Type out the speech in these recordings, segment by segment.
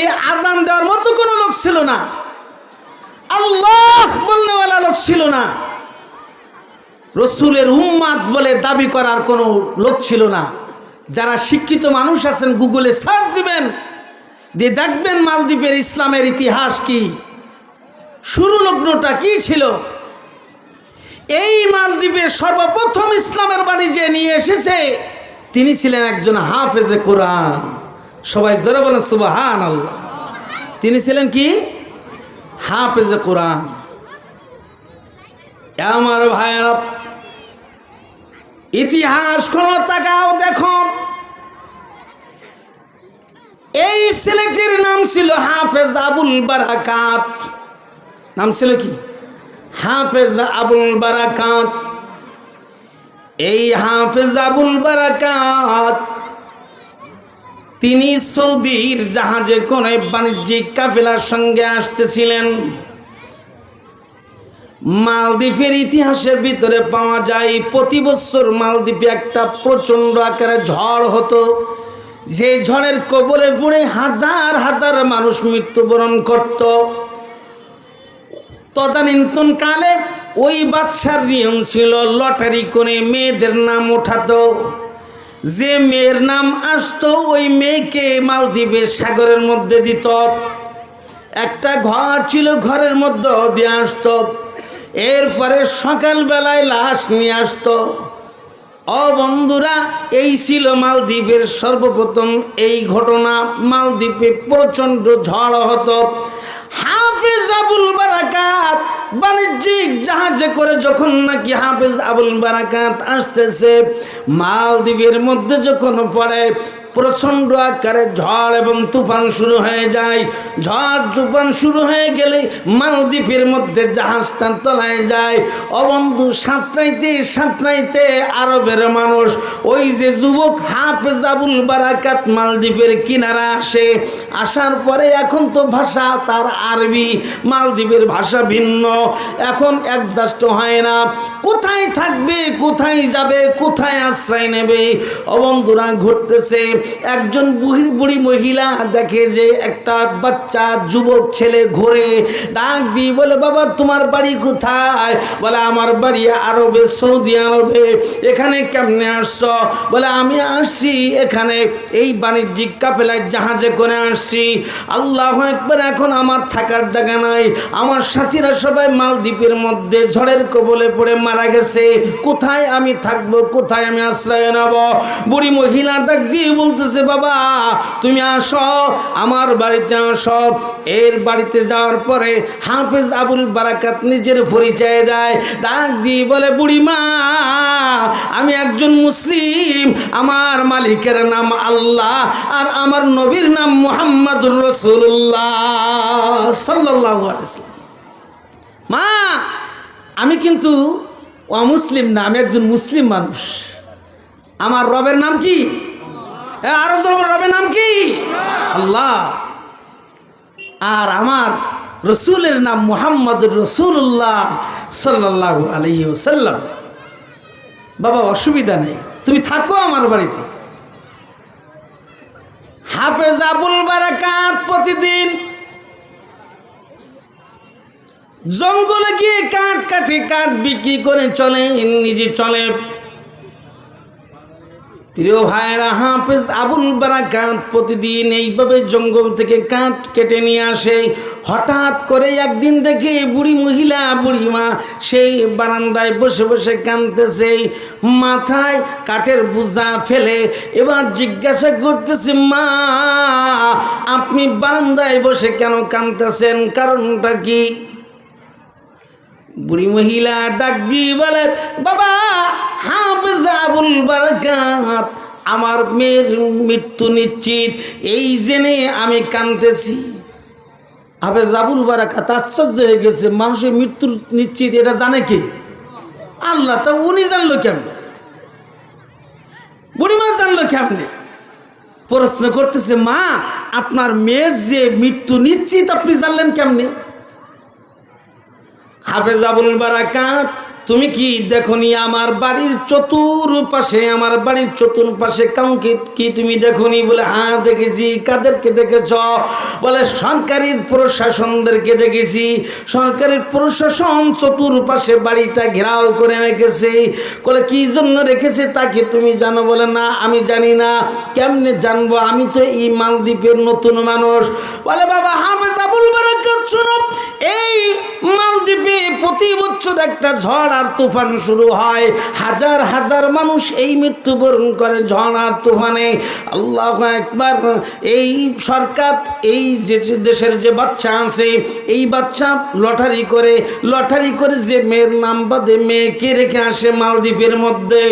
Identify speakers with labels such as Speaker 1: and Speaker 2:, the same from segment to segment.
Speaker 1: এই আজান দেওয়ার মতো কোনো লোক ছিল না। আল্লাহ বলনেওয়ালা লোক ছিল না। রসুলের উম্মাদ বলে দাবি করার কোনো লোক ছিল না। যারা শিক্ষিত মানুষ আছেন, গুগলে সার্চ দিবেন, দিয়ে দেখবেন মালদ্বীপের ইসলামের ইতিহাস কি। শুরু লগ্নটা কি ছিল? এই মালদ্বীপে সর্বপ্রথম ইসলামের বাণী যে নিয়ে এসেছে, তিনি ছিলেন একজন হাফেজে কোরআন। সবাই জোরে বলেন সুবাহান আল্লাহ তিনি ছিলেন কি? হাফেজে কোরআন। আমার ভাইয়েরা, ইতিহাস কোন তাকাও, দেখো। এই ছেলেটির নাম ছিল হাফেজ আবুল বারাকাত। নাম ছিল কি? হাফেজ আবুল বারাকাত। এই হাফেজ আবুল বারাকাত তিনি সৌদির জাহাজে করে বাণিজ্যিক কাফেলার সঙ্গে আসতেছিলেন। মালদ্বীপের ইতিহাসের ভিতরে পাওয়া যায়, প্রতি বছর মালদ্বীপে একটা প্রচণ্ড আকারে ঝড় হতো। যে ঝড়ের কবলে পড়ে হাজার হাজার মানুষ মৃত্যুবরণ করত। তদানীন্তন কালে ওই বাদশার নিয়ম ছিল, লটারি করে মেয়েদের নাম ওঠাতো যে মেয়ের নাম আসতো, ওই মেয়েকে মালদ্বীপের সাগরের মধ্যে দিত। একটা ঘর ছিল ঘরের মধ্যে দিয়ে আসতো। এরপরে সকালবেলায় লাশ নিয়ে আসতো। ও বন্ধুরা, এই ছিল মালদ্বীপের সর্বপ্রথম এই ঘটনা। মালদ্বীপে প্রচণ্ড ঝড় হতো। হাফেজ আবুল বারাকাত বাণিজ্যিক জাহাজে করে যখন নাকি হাফেজ আবুল বারাকাত আসতেছে, মালদ্বীপের মধ্যে যখন পড়ে প্রচণ্ড আকারে ঝড় এবং তুফান শুরু হয়ে যায়। ঝড়, তুফান শুরু হয়ে গেলে মালদ্বীপের মধ্যে জাহাজটা তলায় যায়। অবন্ধু সাঁতরাইতে সাঁতরাইতে আরবের মানুষ, ওই যে যুবক হাফ জাবুল বারাকাত মালদ্বীপের কিনারা আসে। আসার পরে এখন তো ভাষা তার আরবি, মালদ্বীপের ভাষা ভিন্ন। এখন অ্যাডজাস্ট হয় না। কোথায় থাকবে, কোথায় যাবে, কোথায় আশ্রয় নেবে? অবন্ধুরা ঘুরতেছে। একজন বুড়ি বুড়ি মহিলা দেখে যে একটা বাচ্চা যুবক ছেলে ঘোরে, ডাক দিয়ে বলে, বাবা, তোমার বাড়ি কোথায়? বলে, আমার বাড়ি আরবে, সৌদি আরবে। এখানে কেমনে আসছ? বলে, আমি আসছি এখানে এই বাণিজ্যিক কাপেলায় জাহাজে করে আসছি। আল্লাহ একবার এখন আমার থাকার জায়গা নাই। আমার সাথীরা সবাই মালদ্বীপের মধ্যে ঝড়ের কবলে পড়ে মারা গেছে। কোথায় আমি থাকব? কোথায় আমি আশ্রয় নেব? বুড়ি মহিলা ডাক দিয়ে বলতেছে, বাবা, তুমি আসো, আমার বাড়িতে আসো। এর বাড়িতে যাওয়ার পরে হাফেজ আবুল বারাকাত নিজের পরিচয় দেয়। ডাক দিয়ে বলে, বুড়িমা, আমি একজন মুসলিম, আমার মালিকের নাম আল্লাহ আর আমার নবীর নাম মুহাম্মাদুর রসুল্লাহ সাল্লাহ মা, আমি কিন্তু অমুসলিম না, আমি একজন মুসলিম মানুষ। আমার রবের নাম কি? আরও আমার রসুলের নাম মোহাম্মদ রসুল্লাহ সাল্লাহ বাবা, অসুবিধা নেই। তুমি থাকো আমার বাড়িতে। হাফেজ আবুল বারাকাত প্রতিদিন জঙ্গলে গিয়ে কাঠ কাঠে কাঠ বিক্রি করে চলে নিজে চলে। প্রিয় ভাইরা হাফেজ আবুল বারাকাত প্রতিদিন এইভাবে জঙ্গল থেকে কাঠ কেটে নিয়ে আসে। হঠাৎ করে একদিন দেখে বুড়ি মহিলা, বুড়ি মা সেই বারান্দায় বসে বসে কাঁদতেছে। মাথায় কাঠের বোঝা ফেলে এবার জিজ্ঞাসা করতেছে, মা, আপনি বারান্দায় বসে কেন কাঁদতেছেন? কারণটা কি? বুড়ি মহিলা ডাক দিয়ে বলে, বাবা বারাকাত, আমার মেয়ের মৃত্যু নিশ্চিত। এই জেনে আমি কাঁদতেছি। হাফেজ আবুল বারাকাত আশ্চর্য হয়ে গেছে, মানুষের মৃত্যুর নিশ্চিত, এটা জানে কে? আল্লাহ, তা উনি জানলো কেমন? বুড়িমা জানলো কেমনে? প্রশ্ন করতেছে, মা, আপনার মেয়ের যে মৃত্যু নিশ্চিত আপনি জানলেন কেমনে? হাফেজ আবুল বারাকাত তুমি কি দেখনি আমার বাড়ির চতুর্পাশে আমার বাড়ির চতুর্পাশে কাউকে কি তুমি দেখনি বলে হ্যাঁ দেখেছি, কাদেরকে দেখেছ? বলে সরকারি প্রশাসনদেরকে দেখেছি। সরকারি প্রশাসন চতুর্পাশে বাড়িটা ঘেরাও করে রেখেছে। বলে কি জন্য রেখেছে তাকে তুমি জানো? বলে, না, আমি জানি না। কেমনে জানব? আমি তো এই মালদ্বীপের নতুন মানুষ। বলে, বাবা হাফেজ আবুল শোনো এই মালদ্বীপে প্রতি বছর একটা ঝড় আর তুফান শুরু হয়। হাজার হাজার মানুষ এই মৃত্যুবরণ করে ঝড় আর তুফানে। আল্লাহ একবার এই সরকার, এই যে দেশের যে বাচ্চা আছে, এই বাচ্চা লটারি করে লটারি করে যে মেয়ের নাম বাদে মেয়েকে রেখে আসে মালদ্বীপের মধ্যে।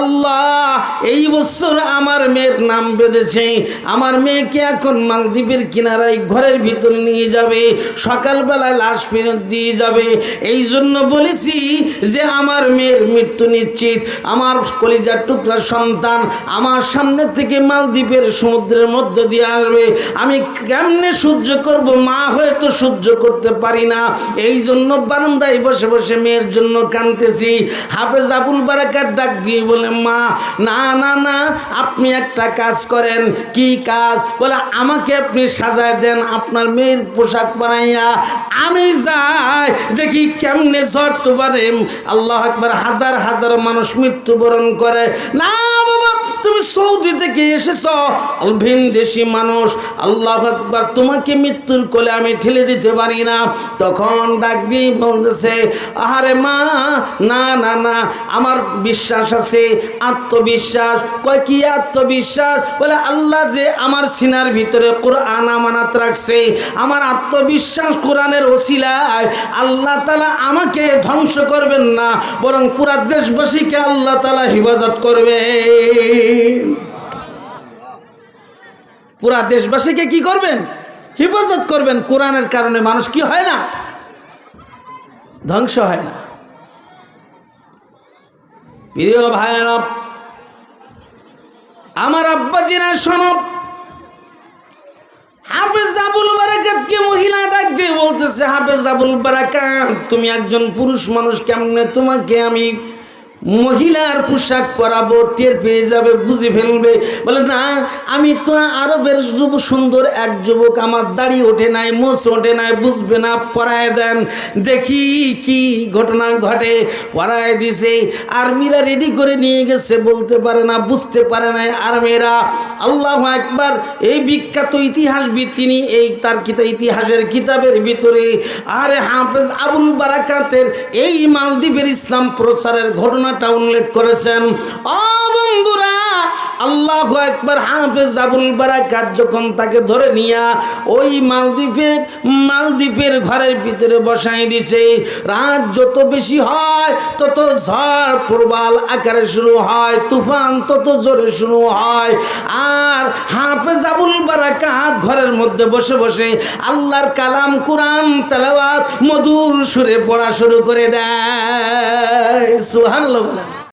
Speaker 1: আল্লাহ, এই বছর আমার মেয়ের নাম বেঁধেছে। আমার মেয়েকে এখন মালদ্বীপের কিনারায় ঘরের ভিতরে নিয়ে যাবে। সকালবেলায় লাশ ফেরত দিয়ে যাবে। এই জন্য বলেছি যে আমার মেয়ের মৃত্যু নিশ্চিত। আমার কলিজার টুকরা সন্তান আমার সামনে থেকে মালদ্বীপের সমুদ্রের মধ্যে দিয়ে আসবে। আমি কেমনে সহ্য করব? মা হয়তো সহ্য করতে পারি না। এই জন্য বারান্দায় বসে বসে মেয়ের জন্য কানতেছি হাফেজ আবুল বারাকার ডাক দিয়ে বলে, মা, না না না, আপনি একটা কাজ করেন। কি কাজ? বলে, আমাকে আপনি সাজায় দেন। আপনার মেয়ের পোশাক বানাইয়া আমি যাই, দেখি কেমনে ঝড় তো পারে আল্লাহ একবার হাজার হাজার মানুষ মৃত্যুবরণ করে। না তুমি সৌদি থেকে এসেছ? ভিন দেশি মানুষ। আল্লাহ একবার তোমাকে মৃত্যুর কোলে আমি ঠেলে দিতে পারি না। তখন ডাক দিয়ে বলতেছে, আহারে মা, না না না, আমার বিশ্বাস আছে, আত্মবিশ্বাস। কয়, কি আত্মবিশ্বাস? বলে, আল্লাহ যে আমার সিনার ভিতরে কোরআন আমানাত রাখছে, আমার আত্মবিশ্বাস কোরআনের ওসিলায় আল্লাহ তালা আমাকে ধ্বংস করবেন না, বরং পুরা দেশবাসীকে আল্লাহ তালা হেফাজত করবে। পুরা দেশবাসীকে কি করবেন? হেফাজত করবেন কোরআনের কারণে মানুষ কি হয় না? ধ্বংস হয় না। প্রিয় ভাইয়েরা আমার আব্বাজিরা শোনো, হাফেজ আবুল বারাকাতকে মহিলা ডাক দিয়ে বলতেছে, হাফেজ আবুল বারাকাত, তুমি একজন পুরুষ মানুষ, কেমনে তোমাকে আমি মহিলার পোশাক পরাবো, টের পেয়ে যাবে, বুঝে ফেলবে। বলে, না, আমি তো আরবের যুব সুন্দর এক যুবক, আমার দাড়ি ওঠে নাই মোষ ওঠে নাই, বুঝবে না, পরায় দেন। দেখি কি ঘটনা ঘটে। পরায় দিছে, আর্মিরা রেডি করে নিয়ে গেছে, বলতে পারে না, বুঝতে পারে না আর্মিরা। আল্লাহ একবার এই বিখ্যাত ইতিহাসবিদ তিনি, এই তার কিতা, ইতিহাসের কিতাবের ভিতরে, আরে হাফেজ আবুল বারাকাতের এই মালদ্বীপের ইসলাম প্রচারের ঘটনাটা উল্লেখ করেছেন। অ বন্ধুরা আল্লাহ একবার হাফেজ আবুল বারাকাত যখন তাকে ধরে নিয়া ওই মালদ্বীপের মালদ্বীপের ঘরের ভিতরে বসাই দিছে। রাত যত বেশি হয়, তত ঝড় প্রবাল আকারে শুরু হয়, তুফান তত জোরে শুরু হয়। আর হাফেজ আবুল বারাকাত ঘরের মধ্যে বসে বসে আল্লাহর কালাম, কোরআন, তেলাওয়াত, মধুর সুরে পড়া শুরু করে দেয়। সুহান